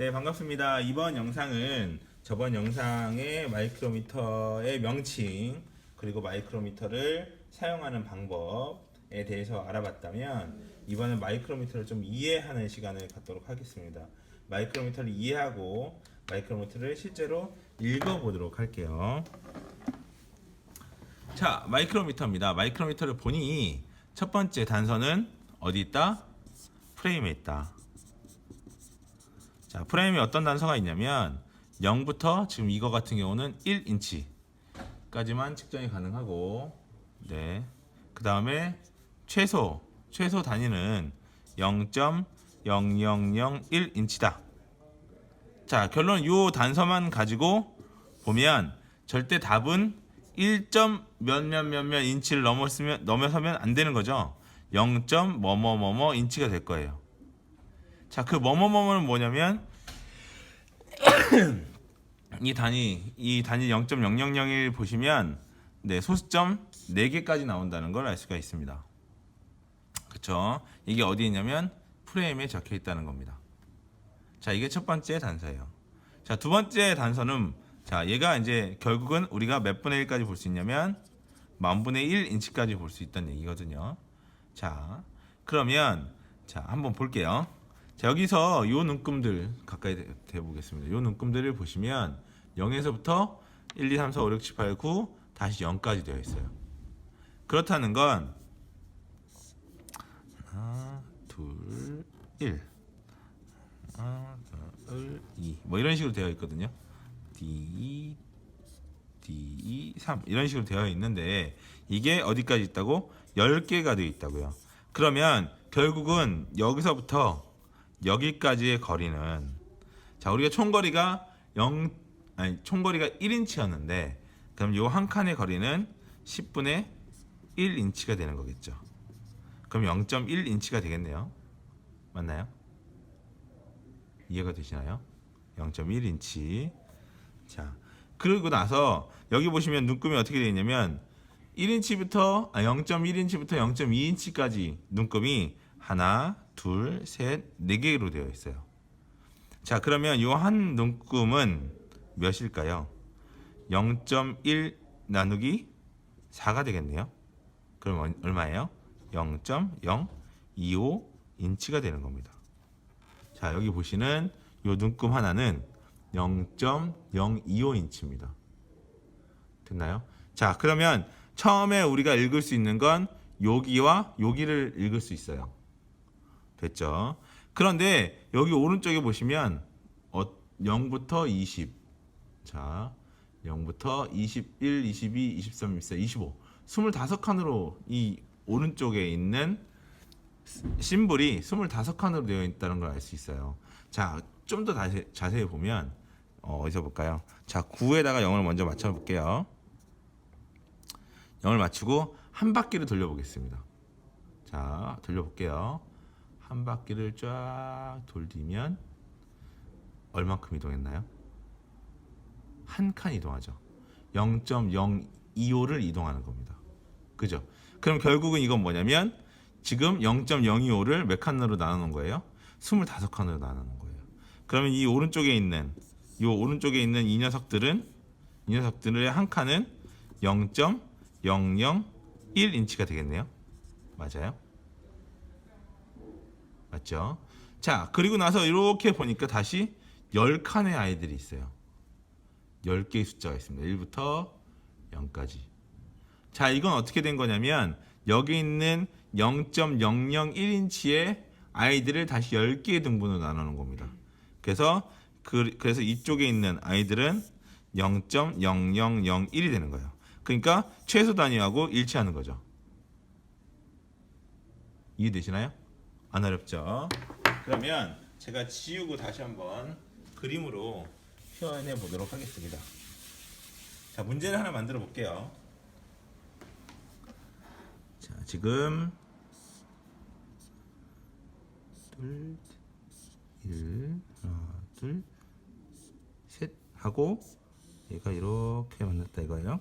네, 반갑습니다. 이번 영상은 저번 영상의 마이크로미터의 명칭 그리고 마이크로미터를 사용하는 방법에 대해서 알아봤다면 이번엔 마이크로미터를 좀 이해하는 시간을 갖도록 하겠습니다. 마이크로미터를 이해하고 마이크로미터를 실제로 읽어보도록 할게요. 자, 마이크로미터입니다. 마이크로미터를 보니 첫 번째 단서는 어디 있다? 프레임에 있다. 자, 프레임에 어떤 단서가 있냐면 0부터 지금 이거 같은 경우는 1인치까지만 측정이 가능하고 네. 그 다음에 최소 최소 단위는 0.0001인치다. 자, 결론 요 단서만 가지고 보면 절대 답은 1. 몇몇 몇몇 인치를 넘었으면 넘어서면 안 되는 거죠. 0. 뭐뭐뭐뭐 인치가 될 거예요. 자, 그 뭐뭐뭐는 뭐냐면 이 단위 이 단위 0.0001 보시면 네, 소수점 4개까지 나온다는 걸 알 수가 있습니다. 그렇죠? 이게 어디에 있냐면 프레임에 적혀 있다는 겁니다. 자, 이게 첫 번째 단서예요. 자, 두 번째 단서는 자, 얘가 이제 결국은 우리가 몇 분의 1까지 볼 수 있냐면 만 분의 1 인치까지 볼 수 있다는 얘기거든요. 자, 그러면 자, 한번 볼게요. 자, 여기서 요 눈금들 가까이 대, 대 보겠습니다. 요 눈금들을 보시면 0에서부터 1, 2, 3, 4, 5, 6, 7, 8, 9 다시 0까지 되어 있어요. 그렇다는 건 하나, 둘, 1 하나, 둘, 2. 뭐 이런 식으로 되어 있거든요. D, D, 3 이런 식으로 되어 있는데 이게 어디까지 있다고? 10개가 되어 있다고요. 그러면 결국은 여기서부터 여기까지의 거리는 자 우리가 총거리가 0 아니 총거리가 1인치였는데 그럼 요 한 칸의 거리는 10분의 1인치가 되는 거겠죠. 그럼 0.1인치가 되겠네요. 맞나요? 이해가 되시나요? 0.1인치. 자, 그러고 나서 여기 보시면 눈금이 어떻게 되어 있냐면 1인치부터 아 0.1인치부터 0.2인치까지 눈금이 하나, 둘, 셋, 네 개로 되어 있어요. 자, 그러면 이 한 눈금은 몇일까요? 0.1 나누기 4가 되겠네요. 그럼 얼- 얼마예요? 0.025 인치가 되는 겁니다. 자, 여기 보시는 이 눈금 하나는 0.025 인치입니다. 됐나요? 자, 그러면 처음에 우리가 읽을 수 있는 건 여기와 여기를 읽을 수 있어요. 됐죠? 그런데 여기 오른쪽에 보시면 어, 0부터 20. 자, 0부터 21, 22, 23, 24, 25. 25칸으로 이 오른쪽에 있는 심볼이 25칸으로 되어 있다는 걸 알 수 있어요. 자, 좀 더 자세히 보면 어, 어디서 볼까요? 자, 9에다가 0을 먼저 맞춰 볼게요. 0을 맞추고 한 바퀴를 돌려 보겠습니다. 자, 돌려 볼게요. 한 바퀴를 쫙 돌리면 얼만큼 이동했나요? 한 칸 이동하죠. 0.025를 이동하는 겁니다. 그죠? 그럼 결국은 이건 뭐냐면 지금 0.025를 몇 칸으로 나누는 거예요? 25칸으로 나누는 거예요. 그러면 이 오른쪽에 있는 이 오른쪽에 있는 이 녀석들은 이 녀석들의 한 칸은 0.001인치가 되겠네요. 맞아요? 맞죠? 자, 그리고 나서 이렇게 보니까 다시 10칸의 아이들이 있어요. 10개의 숫자가 있습니다. 1부터 0까지. 자, 이건 어떻게 된 거냐면 여기 있는 0.001인치의 아이들을 다시 10개의 등분으로 나누는 겁니다. 그래서 그, 그래서 이쪽에 있는 아이들은 0.0001이 되는 거예요. 그러니까 최소 단위하고 일치하는 거죠. 이해되시나요? 안 어렵죠? 그러면 제가 지우고 다시 한번 그림으로 표현해 보도록 하겠습니다. 자, 문제를 하나 만들어 볼게요. 자, 지금 둘, 일, 하나, 둘, 셋 하고 얘가 이렇게 만났다 이거예요.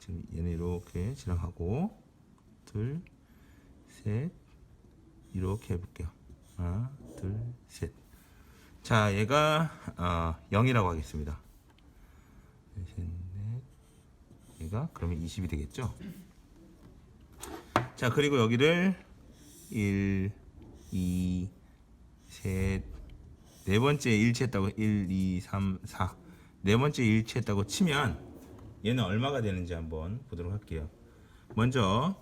지금 얘는 이렇게 지나가고 둘, 셋 이렇게 해볼게요. 하나, 둘, 셋. 자, 얘가 어, 0이라고 하겠습니다. 둘, 셋, 넷. 얘가 그러면 20이 되겠죠? 자, 그리고 여기를 1, 2, 셋, 네 번째 일치했다고 1, 2, 3, 4. 네 번째 일치했다고 치면 얘는 얼마가 되는지 한번 보도록 할게요. 먼저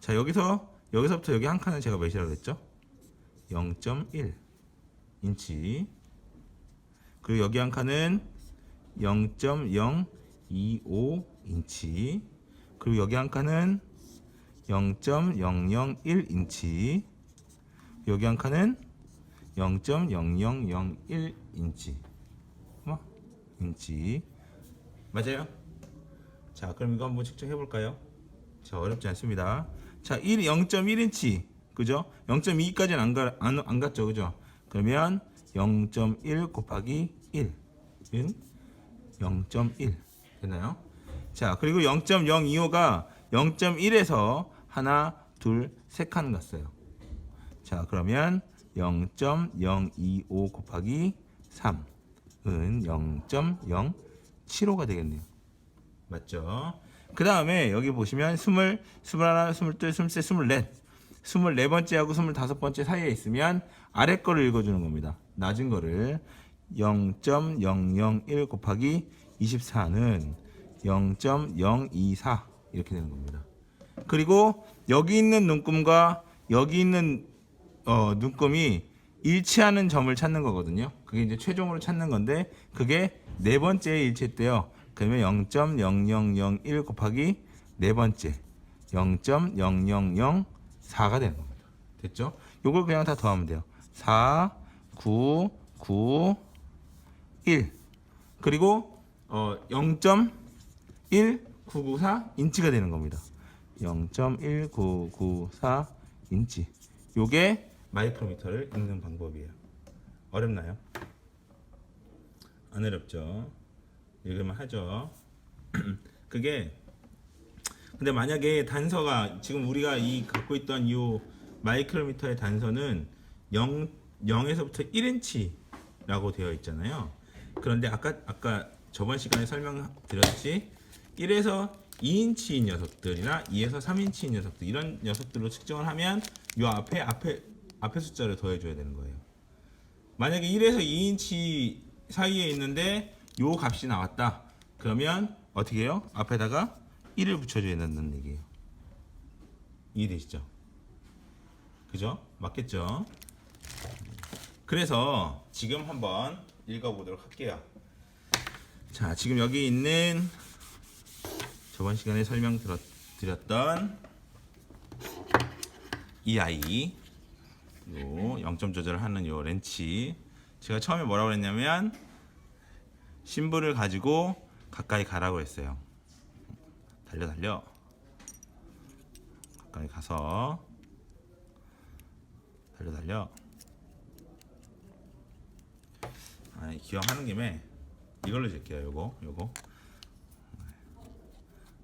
자 여기서 여기서부터 여기 한 칸은 제가 몇이라고 했죠? 0.1 인치. 그리고 여기 한 칸은 0.025 인치. 그리고 여기 한 칸은 0.001 인치. 여기 한 칸은 0.0001 인치. 뭐 인치. 맞아요? 자, 그럼 이거 한번 측정해 볼까요? 자, 어렵지 않습니다. 자, 1 0.1인치. 그죠? 0.2까지는 안, 가, 안, 안 갔죠. 그죠? 그러면 0.1 곱하기 1은 0.1 되나요? 자, 그리고 0.025가 0.1에서 하나, 둘, 세 칸 갔어요. 자, 그러면 0.025 곱하기 3은 0.075가 되겠네요. 맞죠? 그 다음에 여기 보시면 20, 21, 22, 23, 24 24번째하고 25번째 사이에 있으면 아래 거를 읽어주는 겁니다. 낮은 거를 0.001 곱하기 24는 0.024 이렇게 되는 겁니다. 그리고 여기 있는 눈금과 여기 있는 어, 눈금이 일치하는 점을 찾는 거거든요. 그게 이제 최종으로 찾는 건데 그게 네 번째에 일치했대요. 그러면 0.0001 곱하기 네 번째 0.0004가 되는 겁니다. 됐죠? 요걸 그냥 다 더하면 돼요. 4, 9, 9, 1 그리고 어, 0.1994 인치가 되는 겁니다. 0.1994 인치. 요게 마이크로미터를 읽는 방법이에요. 어렵나요? 안 어렵죠. 읽으면 하죠. 그게 근데 만약에 단서가 지금 우리가 이 갖고 있던 이 마이크로미터의 단서는 0 0에서부터 1인치라고 되어 있잖아요. 그런데 아까 아까 저번 시간에 설명드렸듯이 1에서 2인치인 녀석들이나 2에서 3인치인 녀석들 이런 녀석들로 측정을 하면 요 앞에 앞에 앞에 숫자를 더해 줘야 되는 거예요. 만약에 1에서 2인치 사이에 있는데 요 값이 나왔다. 그러면 어떻게 해요? 앞에다가 1을 붙여줘야 된다는 얘기예요. 이해되시죠? 그죠? 맞겠죠? 그래서 지금 한번 읽어보도록 할게요. 자, 지금 여기 있는 저번 시간에 설명드렸던 이 아이 요 0점 조절을 하는 요 렌치 제가 처음에 뭐라고 했냐면 심볼을 가지고 가까이 가라고 했어요. 달려 달려. 가까이 가서 달려 달려. 아, 기억하는 김에 이걸로 줄게요. 요거 요거.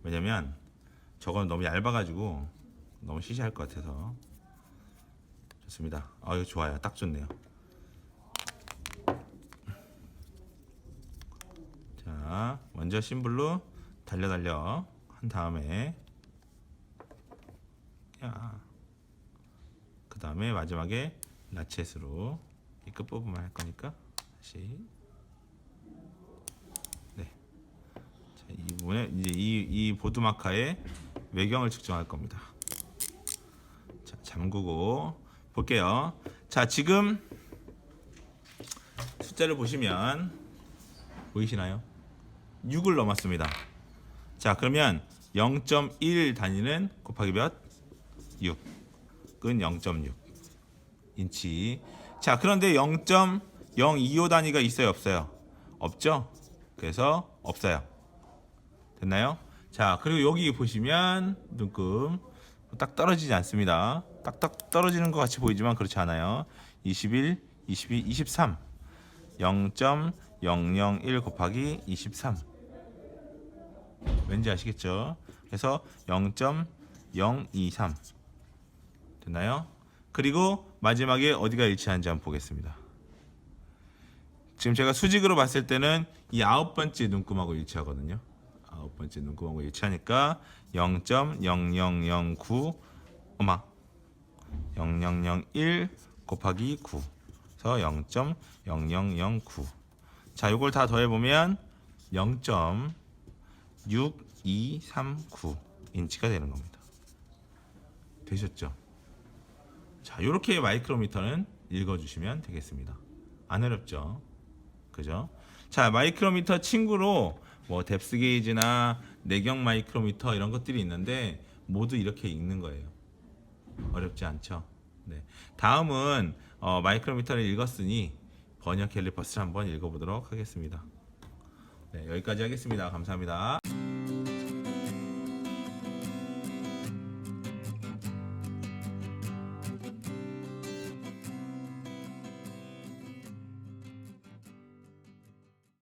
왜냐면 저건 너무 얇아가지고 너무 시시할 것 같아서 좋습니다. 아 이거 좋아요. 딱 좋네요. 자, 먼저 심블로 달려 달려 한 다음에 야. 그 다음에 마지막에 라쳇으로 이 끝부분만 할 거니까 다시 네. 자, 이 부분에 이제 이, 이 보드 마카의 외경을 측정할 겁니다. 자, 잠그고 볼게요. 자, 지금 숫자를 보시면 보이시나요? 6을 넘었습니다. 자, 그러면 0.1 단위는 곱하기 몇? 6. 은 0.6 인치. 자, 그런데 0.025 단위가 있어요, 없어요? 없죠? 그래서 없어요. 됐나요? 자, 그리고 여기 보시면 눈금 딱 떨어지지 않습니다. 딱딱 떨어지는 것 같이 보이지만 그렇지 않아요. 21, 22, 23. 0.001 곱하기 23. 왠지 아시겠죠? 그래서 0.023 됐나요? 그리고 마지막에 어디가 일치하는지 한번 보겠습니다. 지금 제가 수직으로 봤을 때는 이 아홉 번째 눈금하고 일치하거든요. 아홉 번째 눈금하고 일치하니까 0.0009 어마 0001 곱하기 9 그래서 0.0009 자, 이걸 다 더해 보면 0.6239 인치가 되는 겁니다. 되셨죠? 자, 이렇게 마이크로미터는 읽어주시면 되겠습니다. 안 어렵죠? 그죠? 자, 마이크로미터 친구로 뭐 뎁스 게이지나 내경 마이크로미터 이런 것들이 있는데 모두 이렇게 읽는 거예요. 어렵지 않죠? 네. 다음은 어, 마이크로미터를 읽었으니 번역 캘리퍼스를 한번 읽어보도록 하겠습니다. 네, 여기까지 하겠습니다. 감사합니다.